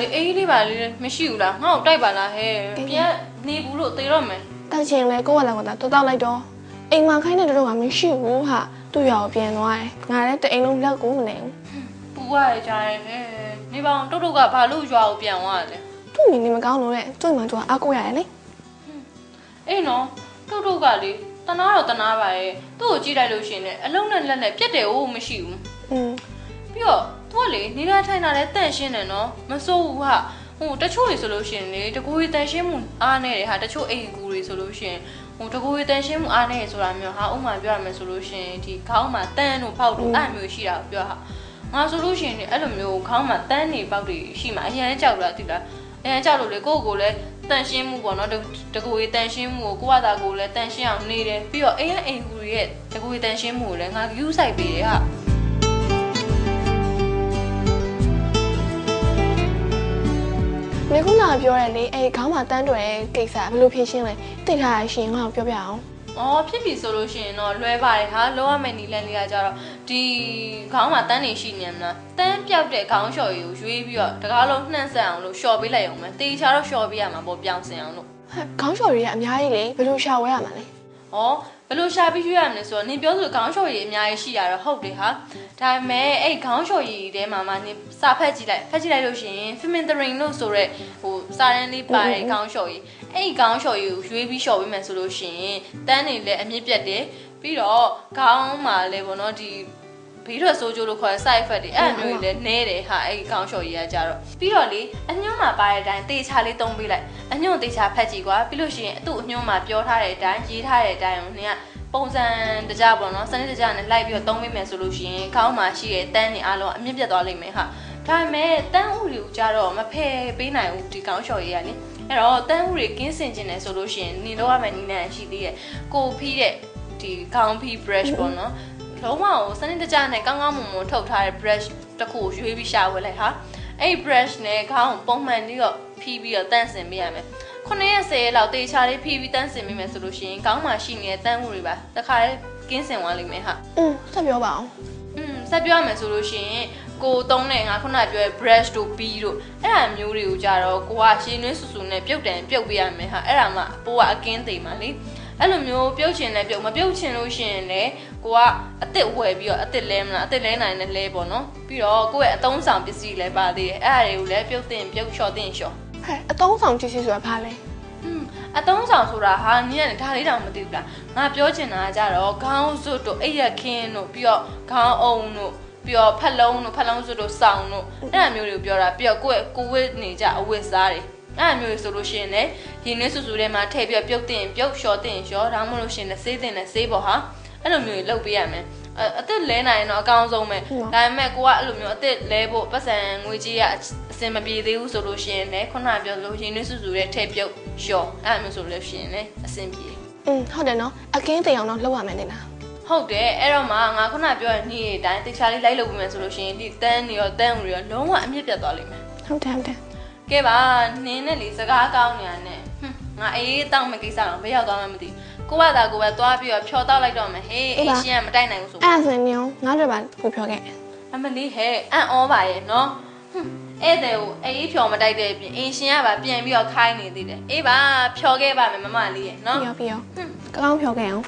လေအေးလေးပါလေမရှိဘူးလားငါ့ကိုတိုက်ပါလားဟဲ့ပြန်နေဘူးလို့သေတော့မယ်တောက်ချင်လဲကိုယ့်ဘာလာကတာတောက်တောက်လိုက်တော့အိမ်မှာခိုင်းတဲ့တော့ကမရှိဘူးဟာသူ့ရွာကိုပြန်သွားတယ်ငါလည်းတအိမ်လုံးလက်ကိုမနေဘူးပူရရကြတယ်ဟဲ့နေပါအောင်တုတ်တုတ်ကဘာလို့ရွာကိုပြန်သွားလဲသူ့မိနေမကောင်းလို့လေသူ့မှာသူကအားကိုးရတယ်လေအေးနော်တုတ်တုတ်ကလေတနာတော့တနာပါရဲ့သူ့ကိုကြည့်လိုက်လို့ရှရင်လည်းအလုံးနဲ့လက်နဲ့ပြက်တယ်ဟုတ်မရှိဘူးอืมပြီးတော့ သူကလေနေလာထိုင်တာလည်းတန့်ရှင်းတယ်နော်မစိုးဘူးဟာဟိုတချို့တွေဆိုလို့ရှရင်လေတကူကြီးတန့်ရှင်းမှုအားနေတယ်ဟာတချို့အိမ်ကူတွေဆိုလို့ရှရင်ဟိုတကူကြီးတန့်ရှင်းမှုအားနေရဆိုတာမျိုးဟာဥမာပြောရမယ်ဆိုလို့ရှရင်ဒီခေါင်းမှာတန်းတို့ဖောက်တို့အဲ့မျိုးရှိတာကိုပြောဟာငါဆိုလို့ရှရင်လေအဲ့လိုမျိုးခေါင်းမှာတန်းနေပေါက်တွေရှိမှအရင်ကြောက်လာတိလားအရင်ကြောက်လို့လေကိုယ့်ကိုယ်လည်းတန့်ရှင်းမှုပေါ့နော်တကူကြီးတန့်ရှင်းမှုကိုကိုယ့်ဘာသာကိုယ်လည်းတန့်ရှင်းအောင်နေတယ်ပြီးတော့အိမ်ကအိမ်ကူတွေရဲ့တကူကြီးတန့်ရှင်းမှုကိုလည်းငါယူဆိုင်ပေးတယ်ဟာ ကပြောရလေအဲ့ခေါင်းမှာတန်းတွယ်တဲ့ကိစ္စဘယ်လိုဖြေရှင်းလဲသိထားရရှင်ငါ့ကိုပြောပြအောင်။အော်ဖြစ်ပြီဆိုလို့ရှိရင်တော့လွဲပါတယ်ဟာလောရမယ်နီလန်လေးကကြတော့ဒီခေါင်းမှာတန်းနေရှိနေမလား။တန်းပြောက်တဲ့ခေါင်းလျှော်ရည်ကိုရွေးပြီးတော့တကားလုံးနှံ့ဆက်အောင်လို့လျှော်ပေးလိုက်အောင်မယ်။တေချာတော့လျှော်ပေးရမှာပေါ့ပြောင်းစင်အောင်လို့ဟဲ့ခေါင်းလျှော်ရည်ကအများကြီးလေဘယ်လိုရှာဝဲရမှာလဲ။ဩ ဘယ်လိုရှာပြီးရွေးရမလဲဆိုတော့နင်ပြောဆိုခေါင်းလျှော်ရည်အများကြီးရှိရတော့ဟုတ်တယ်ဟာ။ဒါပေမဲ့အဲ့ခေါင်းလျှော်ရည်ထဲမှာမှနင်စာဖက်ကြည့်လိုက်ဖက်ကြည့်လိုက်လို့ရှိရင် Femintering လို့ဆိုရက်ဟိုစာရန်လေးပါတဲ့ခေါင်းလျှော်ရည်အဲ့ဒီခေါင်းလျှော်ရည်ကိုရွေးပြီးလျှော်ပေးမယ်ဆိုလို့ရှိရင်တန်းနေလည်းအမြင့်ပြတ်တယ်ပြီးတော့ခေါင်းမှာလည်းပေါ့နော်ဒီ ဘေးထွက်ဆိုးကျိုးလို့ခေါ်တဲ့ side effect တွေအဲ့အမျိုးတွေလည်းနဲတယ်ဟာအဲ့ဒီကောင်းလျှော်ကြီးကကြတော့ပြီးတော့လေအညွှန်းမှာပါတဲ့အတိုင်းတေချာလေးသုံးပေးလိုက်အညွှန်းတေချာဖတ်ကြည့်ကွာပြီးလို့ရှိရင်အတူအညွှန်းမှာပြောထားတဲ့အတိုင်းရေးထားတဲ့အတိုင်းကိုနင်ကပုံစံတကြပေါ့နော်စနစ်တကြနဲ့လိုက်ပြီးတော့သုံးပေးမယ်ဆိုလို့ရှိရင်ခေါင်းမှာရှိတဲ့တန်းတွေအားလုံးအမြင့်ပြတ်သွားလိမ့်မယ်ဟာဒါပေမဲ့တန်းဥတွေကိုကြတော့မဖယ်ပေးနိုင်ဘူးဒီကောင်းလျှော်ကြီးကလေအဲ့တော့တန်းဥတွေကင်းစင်ခြင်းတယ်ဆိုလို့ရှိရင်နင်တော့ရမယ်နီးနဲ့ရှိသေးတယ်ကိုဖီးတဲ့ဒီခေါင်းဖီး brush ပေါ့နော် လုံးဝကိုစနစ်တကျနဲ့ကောင်းကောင်းမွန်မွန်ထုတ်ထားတဲ့ brush တစ်ခုကိုရွေးပြီးရှာဝယ်လိုက်ဟာအဲ့ဒီ brush နဲ့ခေါင်းကိုပုံမှန်ပြီးတော့ဖြီးပြီးတော့တန့်စင်ပေးရမယ်ခုနှစ်ရက်ဆယ်ရက်လောက်တေချာလေးဖြီးပြီးတန့်စင်ပေးမယ်ဆိုလို့ရှိရင်ခေါင်းမှာရှိနေတဲ့တန့်မှုတွေပါတခါလေးကင်းစင်သွားလိမ့်မယ်ဟာ อืมဆက်ပြောပါအောင် อืมဆက်ပြောရမယ်ဆိုလို့ရှိရင်ကိုသုံးတဲ့ငါခုနကပြောတဲ့ brush တို့ b တို့အဲ့ဒါမျိုးတွေကိုကြတော့ကိုကရှင်းနှွေးဆူဆူနဲ့ပြုတ်တယ်ပြုတ်ပေးရမယ်ဟာအဲ့ဒါမှပိုးကအကင်းသိမှာလေ အဲ့လိုမျိုးပြုတ်ချင်လဲပြုတ်မပြုတ်ချင်လို့ရှိရင်လေကိုကအစ်စ်ဝယ်ပြီးတော့အစ်စ်လဲမလားအစ်စ်လဲနိုင်တဲ့လဲပေါ့နော်ပြီးတော့ကိုယ့်ရဲ့အသုံးဆောင်ပစ္စည်းလည်းပါသေးတယ်အဲ့ဒါတွေကိုလည်းပြုတ်တင်ပြုတ်လျှော်တင်လျှော်ဟဲ့အတုံးဆောင်ကြည့်စီဆိုတာဘာလဲอืมအသုံးဆောင်ဆိုတာဟာနင်းကလည်းဒါလေးတောင်မသိဘူးလားငါပြောချင်တာကကြတော့ခေါင်းစွတ်တို့အိပ်ရခင်းတို့ပြီးတော့ခေါင်းအုံတို့ပြီးတော့ဖက်လုံးတို့ဖက်လုံးစွတ်တို့စောင်းတို့အဲ့ဒါမျိုးတွေကိုပြောတာပြီးတော့ကိုယ့်ရဲ့ကိုဝစ်နေကြအဝတ်စားတွေ အဲ့ဒါမျိုးတွေဆိုလို့ရှိရင်လည်းရင်းနှီးဆူဆူထဲမှာထည့်ပြီးတော့ပြုတ်တင်ပြုတ်လျှော်တင်လျှော်ဒါမှမဟုတ်လို့ရှိရင်လည်းဆေးတင်လည်းဆေးပေါ့ဟာအဲ့လိုမျိုးတွေလုပ်ပေးရမယ်အအသက်လဲနိုင်ရင်တော့အကောင်းဆုံးပဲဒါပေမဲ့ကိုကအဲ့လိုမျိုးအသက်လဲဖို့ပတ်စံငွေကြီးကအစင်မပြေသေးဘူးဆိုလို့ရှိရင်လည်းခုနကပြောလို့ရင်းနှီးဆူဆူတဲ့ထည့်ပြုတ်လျှော်အဲ့လိုမျိုးဆိုလို့ရှိရင်လည်းအဆင်ပြေอืมဟုတ်တယ်နော်အကင်းသိအောင်တော့လုပ်ရမယ်တင်လားဟုတ်တယ်အဲ့တော့မှငါခုနပြောတဲ့နေ့အတိုင်းတေချာလေးလိုက်လုပ်ပြီးမယ်ဆိုလို့ရှိရင်ဒီတန်းနေရောတန်းဦးတွေရောလုံးဝအမြင့်ပြတ်သွားလိမ့်မယ်ဟုတ်တယ်ဟုတ်တယ် ကဲပါနင်းနဲ့လေစကားကောင်းနေရနဲ့ဟွန်းငါအေးတောင်းမကိစ္စတော့ဘယ်ရောက်သွားမှမသိဘူးကိုကသာကိုပဲသွားပြီးတော့ဖြောတောက်လိုက်တော့မယ်ဟေးအေးရှင်ကမတိုက်နိုင်ဘူးဆိုအဲ့ဒါဆိုရင်ညောင်းငါတို့ဘာကိုပြောခဲ့အမလေးဟဲ့အံ့ဩပါရဲ့နော်ဟွန်းဧည့်သည်ကိုအေးဖြောမတိုက်တဲ့အပြင်အင်းရှင်ကပါပြန်ပြီးတော့ခိုင်းနေသေးတယ်အေးပါဖြောခဲ့ပါမယ်မမလေးရဲ့နော်ပြောပြောကောင်းကောင်းပြောခဲ့အောင်